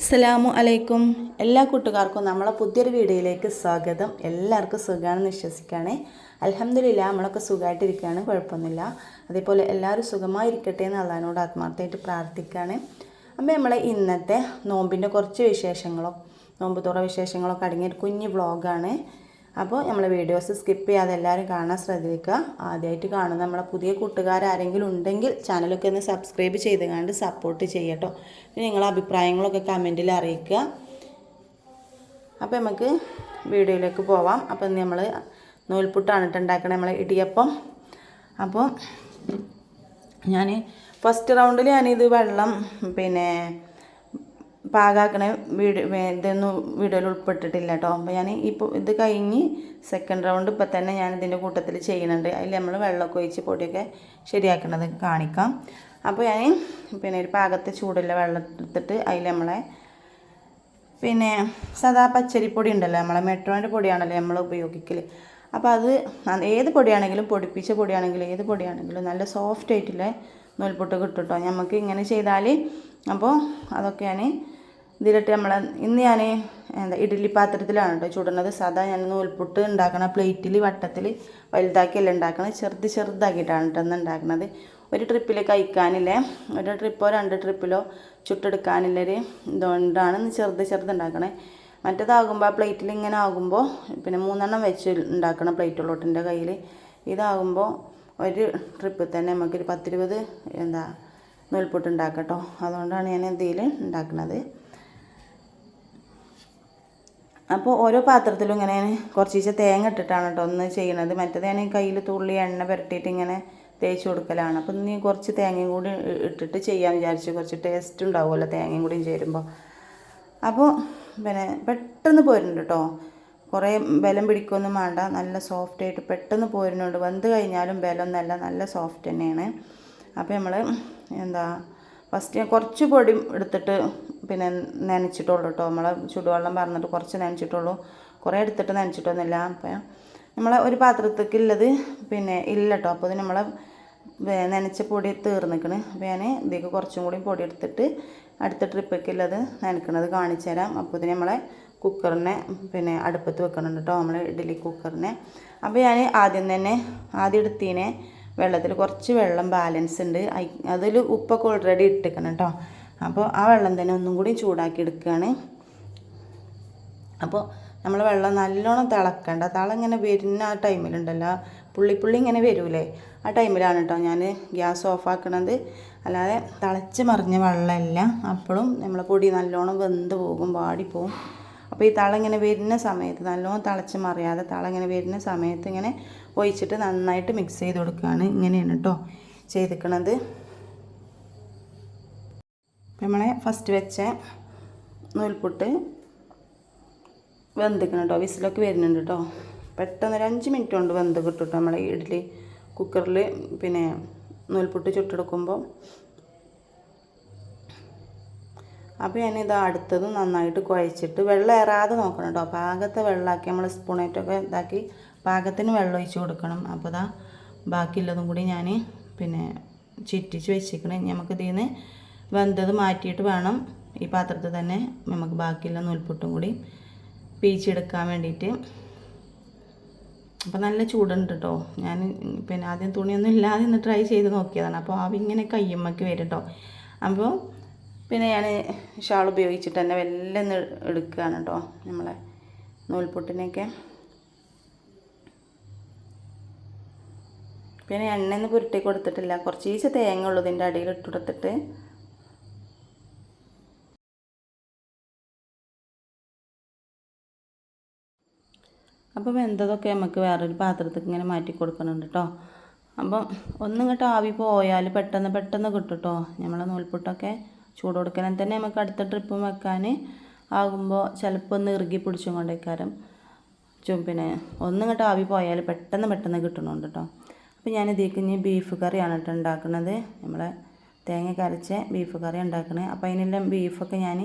അസ്സലാമു അലൈക്കും. എല്ലാ കൂട്ടുകാർക്കും നമ്മളെ പുതിയൊരു വീഡിയോയിലേക്ക് സ്വാഗതം. എല്ലാവർക്കും സുഖമാണെന്ന് വിശ്വസിക്കുകയാണ്. അലഹമില്ല നമ്മളൊക്കെ സുഖമായിട്ടിരിക്കുകയാണ് കുഴപ്പമൊന്നുമില്ല. അതേപോലെ എല്ലാവരും സുഖമായിരിക്കട്ടെ എന്ന് അള്ളഹാനോട് ആത്മാർത്ഥമായിട്ട് പ്രാർത്ഥിക്കുകയാണ്. അപ്പോൾ നമ്മളെ ഇന്നത്തെ നോമ്പിന്റെ കുറച്ച് വിശേഷങ്ങളോ നോമ്പ് തുറ വിശേഷങ്ങളൊക്കെ അടങ്ങിയ ഒരു കുഞ്ഞ് വ്ളോഗാണ്. അപ്പോൾ നമ്മളെ വീഡിയോസ് സ്കിപ്പ് ചെയ്യാതെ എല്ലാവരും കാണാൻ ശ്രദ്ധിക്കുക. ആദ്യമായിട്ട് കാണുന്ന നമ്മളെ പുതിയ കൂട്ടുകാരാരെങ്കിലും ഉണ്ടെങ്കിൽ ചാനലൊക്കെ ഒന്ന് സബ്സ്ക്രൈബ് ചെയ്ത് കണ്ട് സപ്പോർട്ട് ചെയ്യട്ടോ. പിന്നെ നിങ്ങളെ അഭിപ്രായങ്ങളൊക്കെ കമന്റിൽ അറിയിക്കുക. അപ്പോൾ നമുക്ക് വീഡിയോയിലേക്ക് പോവാം. ഇന്ന് നമ്മൾ നൂൽപുട്ടാണ് ഇട്ട് ഉണ്ടാക്കണത് നമ്മൾ ഇടിയപ്പം. അപ്പോൾ ഞാൻ ഫസ്റ്റ് റൗണ്ടിൽ ഞാനിത് വെള്ളം പിന്നെ പാകാക്കണ വീട് ഇതൊന്നും വീഡിയോയിൽ ഉൾപ്പെട്ടിട്ടില്ല കേട്ടോ അപ്പോൾ ഞാൻ ഇപ്പോൾ ഇത് കഴിഞ്ഞ് സെക്കൻഡ് റൗണ്ട് ഇപ്പം തന്നെ ഞാൻ ഇതിന്റെ കൂട്ടത്തിൽ ചെയ്യുന്നുണ്ട് അതിൽ നമ്മൾ വെള്ളമൊക്കെ ഒഴിച്ച് പൊടിയൊക്കെ ശരിയാക്കണത് കാണിക്കാം. അപ്പോൾ ഞാൻ പിന്നെ ഒരു പാകത്തെ ചൂടുള്ള വെള്ളം എടുത്തിട്ട് അതിൽ നമ്മളെ പിന്നെ സദാ പച്ചരിപ്പൊടി ഉണ്ടല്ലോ നമ്മളെ മെട്രോന്റെ പൊടിയാണല്ലോ നമ്മൾ ഉപയോഗിക്കൽ അപ്പോൾ അത് ഏത് പൊടിയാണെങ്കിലും പൊടിപ്പിച്ച പൊടിയാണെങ്കിലും ഏത് പൊടിയാണെങ്കിലും നല്ല സോഫ്റ്റ് ആയിട്ടുള്ള നൂൽപ്പൊട്ട് കിട്ടും കേട്ടോ നമുക്ക് ഇങ്ങനെ ചെയ്താൽ അപ്പോൾ അതൊക്കെ ഞാൻ ഇതിലിട്ട് നമ്മൾ ഇന്ന് ഞാൻ എന്താ ഇഡ്ഡലി പാത്രത്തിലാണ് കേട്ടോ ചുടുന്നത്. സാധാ ഞാൻ നൂൽപുട്ട് ഉണ്ടാക്കണ പ്ലേറ്റിൽ വട്ടത്തിൽ വലുതാക്കിയല്ല ഉണ്ടാക്കണത്. ചെറുത് ചെറുതാക്കിയിട്ടാണ് കേട്ടോ ഇന്ന് ഒരു ട്രിപ്പിൽ കഴിക്കാനില്ലേ? ഒരു ട്രിപ്പോ രണ്ട് ട്രിപ്പിലോ ചുട്ടെടുക്കാനുള്ളൊരു ഇതുകൊണ്ടാണ് ഇന്ന് ചെറുത് ചെറുത് ഉണ്ടാക്കണേ. മറ്റേതാകുമ്പോൾ ആ പ്ലേറ്റിൽ ഇങ്ങനെ ആകുമ്പോൾ പിന്നെ മൂന്നെണ്ണം വെച്ച് ഉണ്ടാക്കണ പ്ലേറ്റുള്ളോട്ടിന്റെ കയ്യിൽ ഇതാകുമ്പോൾ ഒരു ട്രിപ്പിൽ തന്നെ നമുക്കൊരു പത്തിരുപത് എന്താ നൂൽപുട്ട് ഉണ്ടാക്കട്ടോ അതുകൊണ്ടാണ് ഞാൻ ഇതിൽ ഉണ്ടാക്കുന്നത് അപ്പോൾ ഓരോ പാത്രത്തിലും ഇങ്ങനെ കുറച്ച് തേങ്ങ ഇട്ടിട്ടാണ് കേട്ടോ ഒന്ന് ചെയ്യണത്. മറ്റേത് ഞാൻ കയ്യിൽ തുള്ളി എണ്ണ പുരട്ടിയിട്ട് ഇങ്ങനെ തേച്ച് കൊടുക്കലാണ്. അപ്പം ഇനി കുറച്ച് തേങ്ങയും കൂടി ഇട്ടിട്ട് ചെയ്യാമെന്ന് വിചാരിച്ചു. കുറച്ച് ടേസ്റ്റ് ഉണ്ടാവുമല്ലോ തേങ്ങയും കൂടി ചേരുമ്പോൾ അപ്പോൾ പിന്നെ പെട്ടെന്ന് പോരുന്നുണ്ട് കേട്ടോ കുറേ ബലം പിടിക്കൊന്നും വേണ്ട. നല്ല സോഫ്റ്റ് ആയിട്ട് പെട്ടെന്ന് പോരുന്നുണ്ട്. വെന്ത് കഴിഞ്ഞാലും ബലമൊന്നല്ല നല്ല സോഫ്റ്റ് തന്നെയാണ്. അപ്പോൾ നമ്മൾ എന്താ ഫസ്റ്റ് ഞാൻ കുറച്ച് പൊടി എടുത്തിട്ട് പിന്നെ നനച്ചിട്ടുള്ളൂ കേട്ടോ നമ്മൾ ചുടുവെള്ളം പറഞ്ഞിട്ട് കുറച്ച് നനച്ചിട്ടുള്ളൂ. കുറേ എടുത്തിട്ട് നനച്ചിട്ടൊന്നുമില്ല. അപ്പം നമ്മളെ ഒരു പാത്രത്തേക്ക് ഉള്ളത് പിന്നെ ഇല്ല കേട്ടോ അപ്പോൾ ഇത് നമ്മളെ നനച്ച പൊടി തീർന്നിക്കണ്. അപ്പോൾ ഞാൻ ഇതിലേക്ക് കുറച്ചും കൂടി പൊടി എടുത്തിട്ട് അടുത്ത ട്രിപ്പൊക്കെയുള്ളത് നനക്കണത് കാണിച്ചു തരാം. അപ്പോൾ ഇതിന് നമ്മളെ കുക്കറിനെ പിന്നെ അടുപ്പത്ത് വെക്കണം കേട്ടോ നമ്മൾ ഇഡ്ഡലി കുക്കറിനെ. അപ്പോൾ ഞാൻ ആദ്യം തന്നെ ആദ്യം എടുത്തീനെ വെള്ളത്തിൽ കുറച്ച് വെള്ളം ബാലൻസ് ഉണ്ട്. അതിൽ ഉപ്പൊക്കെ ഓൾറെഡി ഇട്ടിക്കണം കേട്ടോ അപ്പോൾ ആ വെള്ളം തന്നെ ഒന്നും കൂടി ചൂടാക്കി എടുക്കുകയാണ്. അപ്പോൾ നമ്മൾ വെള്ളം നല്ലോണം തിളക്കണ്ട. തള ഇങ്ങനെ വരുന്ന ആ ടൈമിലുണ്ടല്ലോ പുള്ളി പുള്ളി ഇങ്ങനെ വരൂലേ? ആ ടൈമിലാണ് കേട്ടോ ഞാൻ ഗ്യാസ് ഓഫ് ആക്കണത്. അല്ലാതെ തിളച്ച് മറിഞ്ഞ വെള്ളമല്ല. അപ്പോഴും നമ്മളെ പൊടി നല്ലോണം വെന്ത് പോകും വാടിപ്പോവും. അപ്പോൾ ഈ തള ഇങ്ങനെ വരുന്ന സമയത്ത് നല്ലോണം തിളച്ച് മറിയാതെ തള ഇങ്ങനെ വരുന്ന സമയത്ത് ഇങ്ങനെ ഒഴിച്ചിട്ട് നന്നായിട്ട് മിക്സ് ചെയ്ത് കൊടുക്കുകയാണ്. ഇങ്ങനെയാണ് കേട്ടോ ചെയ്തിക്കണത്. നമ്മളെ ഫസ്റ്റ് വെച്ച നൂൽപുട്ട് വെന്തിക്കണം കേട്ടോ വിസിലൊക്കെ വരുന്നുണ്ട് കേട്ടോ പെട്ടെന്ന് ഒരു അഞ്ച് മിനിറ്റ് കൊണ്ട് വെന്ത് കിട്ടും കേട്ടോ നമ്മളെ ഇഡ്ഡലി കുക്കറിൽ പിന്നെ നൂൽപുട്ട് ചുട്ടെടുക്കുമ്പോൾ അപ്പോൾ ഞാനിത് അടുത്തത് നന്നായിട്ട് കുഴച്ചിട്ട് വെള്ളം ഏറാതെ നോക്കണം കേട്ടോ പാകത്തെ വെള്ളമാക്കി നമ്മൾ സ്പൂണേറ്റൊക്കെ ഇതാക്കി പാകത്തിന് വെള്ളം ഒഴിച്ച് കൊടുക്കണം. അപ്പോൾ ഇതാ ബാക്കിയുള്ളതും കൂടി ഞാൻ പിന്നെ ചിറ്റിച്ച് വെച്ചിരിക്കണം നമുക്ക് ഇതിൽ നിന്ന് വെന്തത് മാറ്റിയിട്ട് വേണം ഈ പാത്രത്തിൽ തന്നെ നമുക്ക് ബാക്കിയുള്ള നൂൽപുട്ടും കൂടി പീച്ചെടുക്കാൻ വേണ്ടിയിട്ട്. അപ്പോൾ നല്ല ചൂടുണ്ട് കേട്ടോ ഞാൻ പിന്നെ ആദ്യം തുണിയൊന്നും ഇല്ലാതെ ഇന്ന് ട്രൈ ചെയ്ത് നോക്കിയതാണ്. അപ്പോൾ ആവി ഇങ്ങനെ കയ്യമ്മക്ക് വരും കേട്ടോ അപ്പോൾ പിന്നെ ഞാൻ ഷാൾ ഉപയോഗിച്ചിട്ട് തന്നെ വെല്ലെ എടുക്കുകയാണ് കേട്ടോ നമ്മളെ നൂൽപുട്ടിനെയൊക്കെ പിന്നെ എണ്ണയൊന്നും പുരട്ടി കൊടുത്തിട്ടില്ല. കുറച്ച് ഈച്ച തേങ്ങ ഉള്ളൂ ഇതിന്റെ അടിയിൽ ഇട്ട് കൊടുത്തിട്ട്. അപ്പോൾ വെന്തതൊക്കെ നമുക്ക് വേറൊരു പാത്രത്തേക്ക് ഇങ്ങനെ മാറ്റി കൊടുക്കുന്നുണ്ട് കേട്ടോ അപ്പം ഒന്നിങ്ങോട്ട് ആവി പോയാൽ പെട്ടെന്ന് പെട്ടെന്ന് കിട്ടും കേട്ടോ നമ്മളെ നൂൽപുട്ടൊക്കെ ചൂട് കൊടുക്കണം തന്നെ നമുക്ക് അടുത്ത ട്രിപ്പ് വെക്കാൻ ആകുമ്പോൾ ചിലപ്പോൾ ഒന്ന് ഇറുകി പിടിച്ചും കൊണ്ടേക്കാരം. പിന്നെ ഒന്നിങ്ങോട്ട് ആവി പോയാൽ പെട്ടെന്ന് പെട്ടെന്ന് കിട്ടണുണ്ട് കേട്ടോ അപ്പോൾ ഞാൻ ഇതിലേക്ക് ഇനി ബീഫ് കറിയാണ് കേട്ടോ ഉണ്ടാക്കുന്നത് നമ്മളെ തേങ്ങ കരച്ച ബീഫ് കറി ഉണ്ടാക്കണേ അപ്പോൾ അതിനെല്ലാം ബീഫൊക്കെ ഞാൻ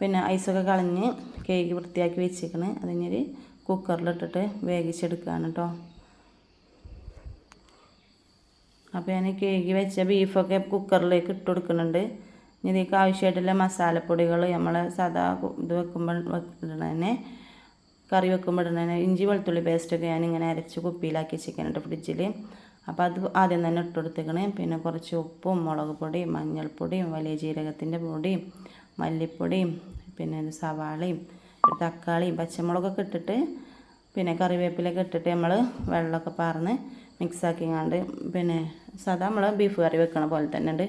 പിന്നെ ഐസൊക്കെ കളഞ്ഞ് കേക്ക് വൃത്തിയാക്കി വെച്ചേക്കണേ. അതിനൊരു കുക്കറിലിട്ടിട്ട് വേവിച്ചെടുക്കുകയാണ് കേട്ടോ. അപ്പോൾ ഞാൻ കേകി വെച്ച ബീഫൊക്കെ കുക്കറിലേക്ക് ഇട്ട് കൊടുക്കുന്നുണ്ട്. ഇനി ഇതിലേക്ക് ആവശ്യമായിട്ടുള്ള മസാലപ്പൊടികൾ നമ്മൾ സാധാ ഇത് വെക്കുമ്പോൾ ഇടണതന്നെ കറി വെക്കുമ്പോൾ ഇടുന്നതിന് ഇഞ്ചി വെളുത്തുള്ളി പേസ്റ്റൊക്കെ ഞാനിങ്ങനെ അരച്ച് കുപ്പിയിലാക്കി വെച്ചിരിക്കുന്നുണ്ട് ഫ്രിഡ്ജിൽ അപ്പോൾ അത് ആദ്യം തന്നെ ഇട്ട് കൊടുത്തേക്കണേ. പിന്നെ കുറച്ച് ഉപ്പും മുളക് പൊടിയും മഞ്ഞൾപ്പൊടിയും വലിയ ജീരകത്തിന്റെ പൊടിയും മല്ലിപ്പൊടിയും പിന്നെ സവാളയും തക്കാളിയും പച്ചമുളകൊക്കെ ഇട്ടിട്ട് പിന്നെ കറിവേപ്പിലൊക്കെ ഇട്ടിട്ട് നമ്മൾ വെള്ളമൊക്കെ പാർന്ന് മിക്സാക്കി കണ്ട് പിന്നെ സാധാ നമ്മൾ ബീഫ് കറി വെക്കണ പോലെ തന്നെ ഉണ്ട്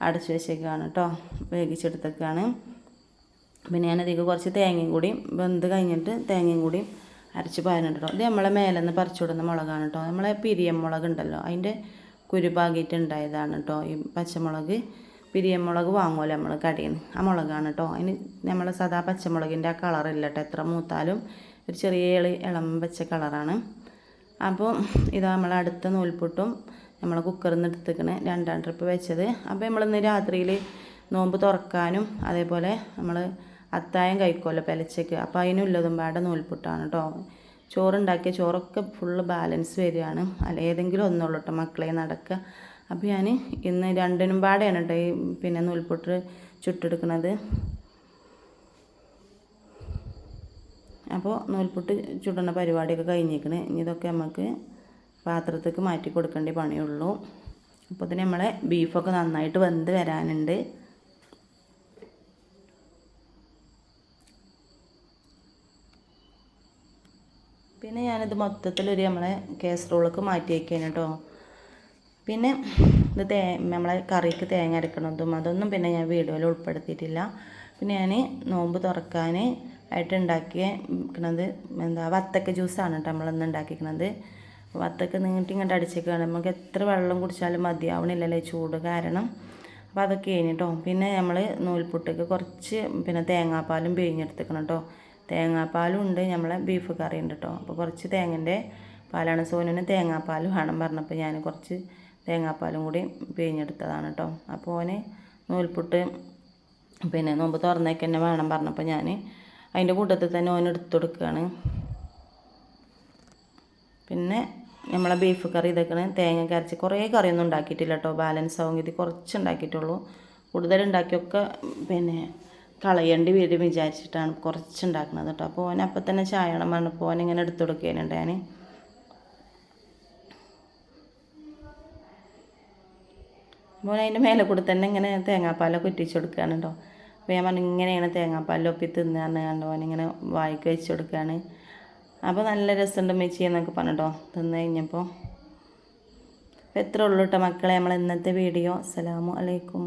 അടച്ചു വെച്ചേക്കാണ് കേട്ടോ വേവിച്ചെടുത്തേക്കാണ് പിന്നെ ഞാനതിലേക്ക് കുറച്ച് തേങ്ങയും കൂടി വെന്ത് കഴിഞ്ഞിട്ട് തേങ്ങയും കൂടി അരച്ച് കേട്ടോ ഇത് നമ്മളെ മേലെ നിന്ന് പറിച്ചുവിടുന്ന മുളകാണ് കേട്ടോ നമ്മളെ പിരിയം മുളക് ഉണ്ടല്ലോ അതിന്റെ കുരുപാകിയിട്ട് ഉണ്ടായതാണ് കേട്ടോ ഈ പച്ചമുളക്. പിരിയം മുളക് വാങ്ങുമല്ലോ നമ്മൾ കടയിൽ നിന്ന് ആ മുളകാണ് കേട്ടോ അതിന് നമ്മൾ സദാ പച്ചമുളകിന്റെ ആ കളറില്ല കേട്ടോ എത്ര മൂത്താലും ഒരു ചെറിയ ഇളി- ഇളം വെച്ച കളറാണ് അപ്പോൾ ഇത് നമ്മൾ അടുത്ത നൂൽപുട്ടും നമ്മൾ കുക്കറിൽ നിന്ന് എടുത്തേക്കണ്. രണ്ടാം ട്രിപ്പ് വെച്ചത്. അപ്പോൾ നമ്മളിന്ന് രാത്രിയിൽ നോമ്പ് തുറക്കാനും അതേപോലെ നമ്മൾ അത്തായം കഴിക്കുമല്ലോ പെലച്ചയ്ക്ക് അപ്പോൾ അതിനുള്ളതും പാടെ നൂൽപുട്ടാണ് കേട്ടോ ചോറുണ്ടാക്കിയ ചോറൊക്കെ ഫുള്ള് ബാലൻസ് വരികയാണ്. അല്ല ഏതെങ്കിലും ഒന്നുള്ളൂ കേട്ടോ മക്കളെ നടക്കുക അപ്പോൾ ഞാൻ ഇന്ന് രണ്ടിനും പാടെയാണ് കേട്ടോ ഈ പിന്നെ നൂൽപുട്ട് ചുട്ടെടുക്കുന്നത്. അപ്പോൾ നൂൽപുട്ട് ചുടുന്ന പരിപാടിയൊക്കെ കഴിഞ്ഞേക്കണ് ഇനി ഇതൊക്കെ നമുക്ക് പാത്രത്തേക്ക് മാറ്റി കൊടുക്കേണ്ട പണിയുള്ളൂ. അപ്പോൾ ഇതിന് നമ്മളെ ബീഫൊക്കെ നന്നായിട്ട് വെന്ത് വരാനുണ്ട്. പിന്നെ ഞാനിത് മൊത്തത്തിലൊരു നമ്മളെ കേസറോളൊക്കെ മാറ്റി വയ്ക്കാൻ പിന്നെ ഇത് തേ നമ്മളെ കറിക്ക് തേങ്ങ അരക്കണതും അതൊന്നും പിന്നെ ഞാൻ വീഡിയോയിൽ ഉൾപ്പെടുത്തിയിട്ടില്ല. പിന്നെ ഞാൻ നോമ്പ് തുറക്കാൻ ആയിട്ട് ഉണ്ടാക്കിയത് എന്താ വത്തക്ക ജ്യൂസാണ് കേട്ടോ നമ്മളിന്ന് ഉണ്ടാക്കിയിരിക്കുന്നത് വത്തക്ക നീട്ടി ഇങ്ങോട്ട് അടിച്ചേക്കാണ്. നമുക്ക് എത്ര വെള്ളം കുടിച്ചാലും മതിയാവണില്ലല്ലേ ചൂട് കാരണം. അപ്പോൾ അതൊക്കെ കഴിഞ്ഞിട്ടോ. പിന്നെ നമ്മൾ നൂൽപുട്ടക്ക് കുറച്ച് പിന്നെ തേങ്ങാപ്പാലും പിഴിഞ്ഞെടുത്തേക്കണം കേട്ടോ. തേങ്ങാപ്പാലും ഉണ്ട് നമ്മളെ ബീഫ് കറി ഉണ്ട് കേട്ടോ. അപ്പോൾ കുറച്ച് തേങ്ങന്റെ പാലാണ്. സോനുവിന് തേങ്ങാപ്പാൽ വേണം പറഞ്ഞപ്പോൾ ഞാൻ കുറച്ച് തേങ്ങാപ്പാലും കൂടി പിഴിഞ്ഞെടുത്തതാണ് കേട്ടോ. അപ്പോൾ ഓന് നൂൽപുട്ട് പിന്നെ നോമ്പ് തുറന്നേക്ക് തന്നെ വേണം പറഞ്ഞപ്പോൾ ഞാൻ അതിന്റെ കൂട്ടത്തിൽ തന്നെ ഓൻ എടുത്തു കൊടുക്കുകയാണ് പിന്നെ നമ്മളെ ബീഫ് കറി ഇതൊക്കെ തേങ്ങ കരച്ച് കുറേ കറിയൊന്നും ഉണ്ടാക്കിയിട്ടില്ല കേട്ടോ. ബാലൻസ് ആവും. ഇത് കുറച്ച് ഉണ്ടാക്കിയിട്ടുള്ളൂ. കൂടുതൽ ഉണ്ടാക്കിയൊക്കെ പിന്നെ കളയേണ്ടി വരും വിചാരിച്ചിട്ടാണ് കുറച്ച് ഉണ്ടാക്കുന്നത് കേട്ടോ. അപ്പോൾ ഓൻ അപ്പം തന്നെ ചായണം പറഞ്ഞപ്പോൾ ഓൻ ഇങ്ങനെ എടുത്തു കൊടുക്കുകയാണ് ഞാൻ അപ്പോൾ അതിന്റെ മേലെ കൂടെ തന്നെ ഇങ്ങനെ തേങ്ങാപ്പാലൊക്കെ ഉറ്റിച്ച് കൊടുക്കുകയാണ് കേട്ടോ അപ്പോൾ ഞാൻ പറഞ്ഞു ഇങ്ങനെയാണ് തേങ്ങാപ്പാലിൽ ഒപ്പി തിന്നാന്ന് കണ്ടു. ഇങ്ങനെ വായിക്ക് വെച്ച് കൊടുക്കുകയാണ്. അപ്പോൾ നല്ല രസമുണ്ട് മെച്ചി എന്നൊക്കെ പറഞ്ഞിട്ടോ തിന്ന് കഴിഞ്ഞപ്പോൾ അപ്പോൾ എത്ര ഉള്ളൂ കേട്ടോ മക്കളെ നമ്മൾ ഇന്നത്തെ വീഡിയോ. അസ്സലാമു അലൈക്കും.